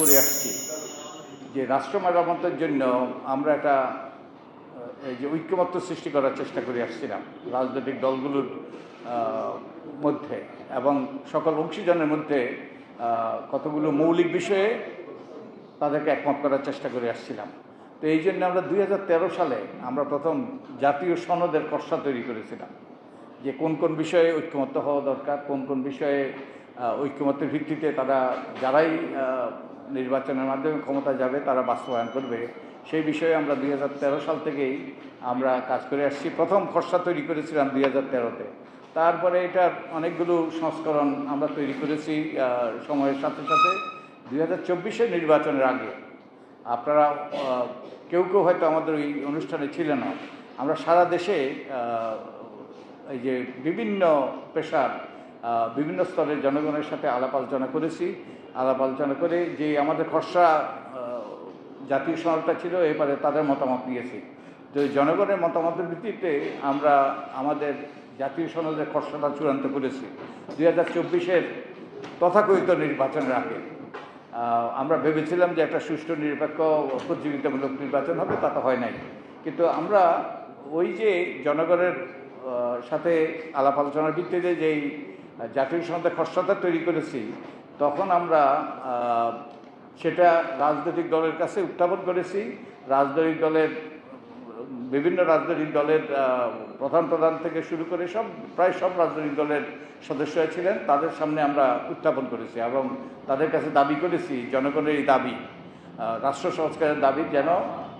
করে আসছি যে রাষ্ট্র মেরামতের জন্য আমরা একটা এই যে ঐক্যমত্য সৃষ্টি করার চেষ্টা করে আসছিলাম রাজনৈতিক দলগুলোর মধ্যে এবং সকল অংশীজনের মধ্যে কতগুলো মৌলিক বিষয়ে তাদেরকে একমত করার চেষ্টা করে আসছিলাম। তো এই জন্য আমরা দুই হাজার তেরো সালে আমরা প্রথম জাতীয় সনদের খসড়া তৈরি করেছিলাম যে কোন কোন বিষয়ে ঐক্যমত্য হওয়া দরকার, কোন কোন বিষয়ে ঐক্যমত্যের ভিত্তিতে তারা যারাই নির্বাচনের মাধ্যমে ক্ষমতা যাবে, তারা বাস্তবায়ন করবে। সেই বিষয়ে আমরা দুই হাজার তেরো সাল থেকেই আমরা কাজ করে আসছি। প্রথম খসড়া তৈরি করেছিলাম দুই হাজার তেরোতে। তারপরে এটার অনেকগুলো সংস্করণ আমরা তৈরি করেছি সময়ের সাথে সাথে। দুই হাজার চব্বিশের নির্বাচনের আগে আপনারা কেউ কেউ হয়তো আমাদের ওই অনুষ্ঠানে ছিলেন না। আমরা সারা দেশে এই যে বিভিন্ন পেশার বিভিন্ন স্তরের জনগণের সাথে আলাপ আলোচনা করেছি। আলাপ আলোচনা করে যে আমাদের খসড়া জাতীয় সনদটা ছিল, এবারে তাদের মতামত নিয়েছি। তো জনগণের মতামতের ভিত্তিতে আমরা আমাদের জাতীয় সনদের খসড়াটা চূড়ান্ত করেছি। দুই হাজার চব্বিশের তথাকথিত নির্বাচনের আগে আমরা ভেবেছিলাম যে একটা সুষ্ঠু নিরপেক্ষ প্রতিযোগিতামূলক নির্বাচন হবে, তা তো হয় নাই। কিন্তু আমরা ওই যে জনগণের সাথে আলাপ আলোচনার ভিত্তিতে যেই জাতীয় সনদের খসড়াটা তৈরি করেছি, তখন আমরা সেটা রাজনৈতিক দলের কাছে উত্থাপন করেছি। রাজনৈতিক দলের, বিভিন্ন রাজনৈতিক দলের প্রধান প্রধান থেকে শুরু করে সব, প্রায় সব রাজনৈতিক দলের সদস্যরা ছিলেন। তাদের সামনে আমরা উত্থাপন করেছি এবং তাদের কাছে দাবি করেছি, জনগণের এই দাবি রাষ্ট্র সংস্কারের দাবি যেন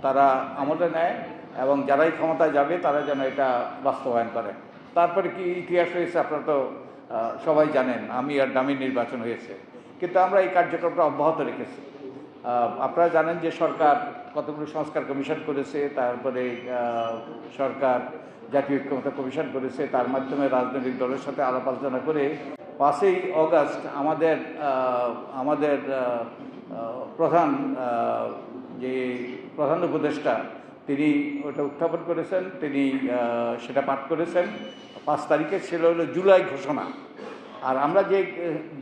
তারা আমলে নেয় এবং যারাই ক্ষমতায় যাবে, তারা যেন এটা বাস্তবায়ন করে। তারপরে কি ইতিহাস রয়েছে আপনারা তো সবাই জানেন, আমি আর দামি নির্বাচন হয়েছে। কিন্তু আমরা এই কার্যক্রমটা অব্যাহত রেখেছি। আপনারা জানেন যে সরকার কতগুলো সংস্কার কমিশন করেছে, তারপরে সরকার জাতীয় ঐক্যমতা কমিশন করেছে, তার মাধ্যমে রাজনৈতিক দলের সাথে আলাপ আলোচনা করে পাঁচই অগাস্ট আমাদের আমাদের প্রধান যে প্রধান উপদেষ্টা, তিনি ওটা উত্থাপন করেছেন, তিনি সেটা পাঠ করেছেন। পাঁচ তারিখে ছিল হলো জুলাই ঘোষণা। আর আমরা যে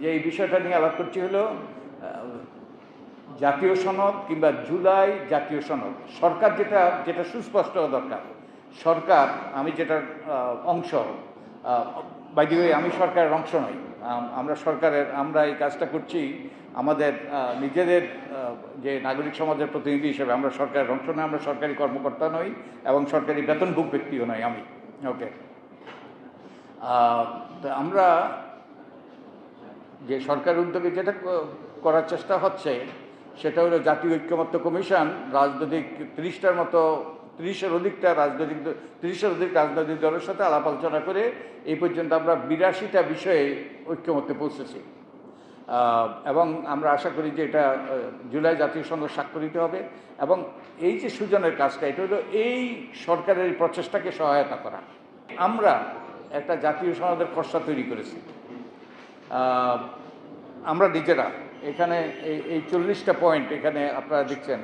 যে বিষয়টা নিয়ে আলাপ করছি হলো জাতীয় সনদ কিংবা জুলাই জাতীয় সনদ। সরকার যেটা যেটা সুস্পষ্ট হওয়া দরকার। সরকার আমি আহ, অংশ বাইদি আমি সরকারের অংশ নই। আমরা সরকারের আমরা এই কাজটা করছি আমাদের নিজেদের যে নাগরিক সমাজের প্রতিনিধি হিসেবে আমরা সরকারের অংশ নয় আমরা সরকারি কর্মকর্তা নই এবং সরকারি বেতনভোগ ব্যক্তিও নই আমি। ওকে আমরা যে সরকার উদ্যোগে যেটা করার চেষ্টা হচ্ছে, সেটা হলো জাতীয় ঐক্যমত্য কমিশন, রাজনৈতিক তিরিশটার মতো, তিরিশের অধিকটা রাজনৈতিক তিরিশের অধিক রাজনৈতিক দলের সাথে আলাপ আলোচনা করে এই পর্যন্ত আমরা বিরাশিটা বিষয়ে ঐক্যমত্যে পৌঁছেছি। এবং আমরা আশা করি যে এটা জুলাই জাতীয় সঙ্গে স্বাক্ষরিত হবে। এবং এই যে সুজনের কাজটা, এটা হলো এই সরকারের প্রচেষ্টাকে সহায়তা করা। আমরা একটা জাতীয় সনদের খসড়া তৈরি করেছি। আমরা নিজেরা, এখানে এই এই চল্লিশটা পয়েন্ট এখানে আপনারা দেখছেন।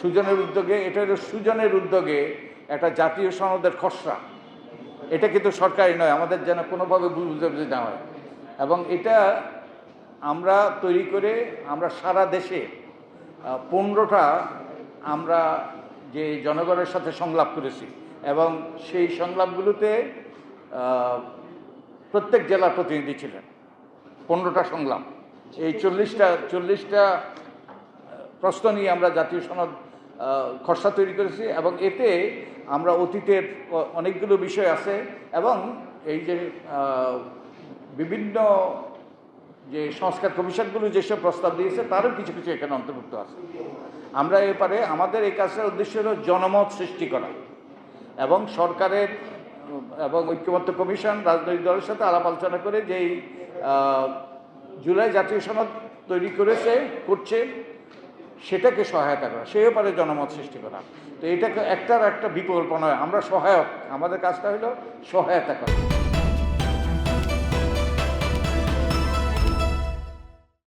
সুজনের উদ্যোগে, এটা হলো সুজনের উদ্যোগে একটা জাতীয় সনদের খসড়া। এটা কিন্তু সরকারি নয়, আমাদের যেন কোনোভাবে বুঝে বুঝে না হয়। এবং এটা আমরা তৈরি করে আমরা সারা দেশে পনেরোটা আমরা যে জনগণের সাথে সংলাপ করেছি এবং সেই সংলাপগুলোতে প্রত্যেক জেলার প্রতিনিধি ছিলেন। পনেরোটা সংলাপ এই চল্লিশটা চল্লিশটা প্রশ্ন নিয়ে আমরা জাতীয় সনদ খসড়া তৈরি করেছি এবং এতে আমরা অতীতের অনেকগুলো বিষয় আছে এবং এই যে বিভিন্ন যে সংস্কার কমিশনগুলো যেসব প্রস্তাব দিয়েছে, তারও কিছু কিছু এখানে অন্তর্ভুক্ত আছে। আমরা এপারে, আমাদের এই কাজটার উদ্দেশ্য হল জনমত সৃষ্টি করা এবং সরকারের, এবং ঐক্যমত্য কমিশন, রাজনৈতিক দলের সাথে আলাপ আলোচনা করে যেই জুলাই জাতীয় সনদ তৈরি করেছে, করছে, সেটাকে সহায়তা করা। সেই ব্যাপারে জনমত সৃষ্টি করা। তো এটাকে একটার একটা বিকল্প নয়, আমরা সহায়ক। আমাদের কাজটা হলো সহায়তা করা।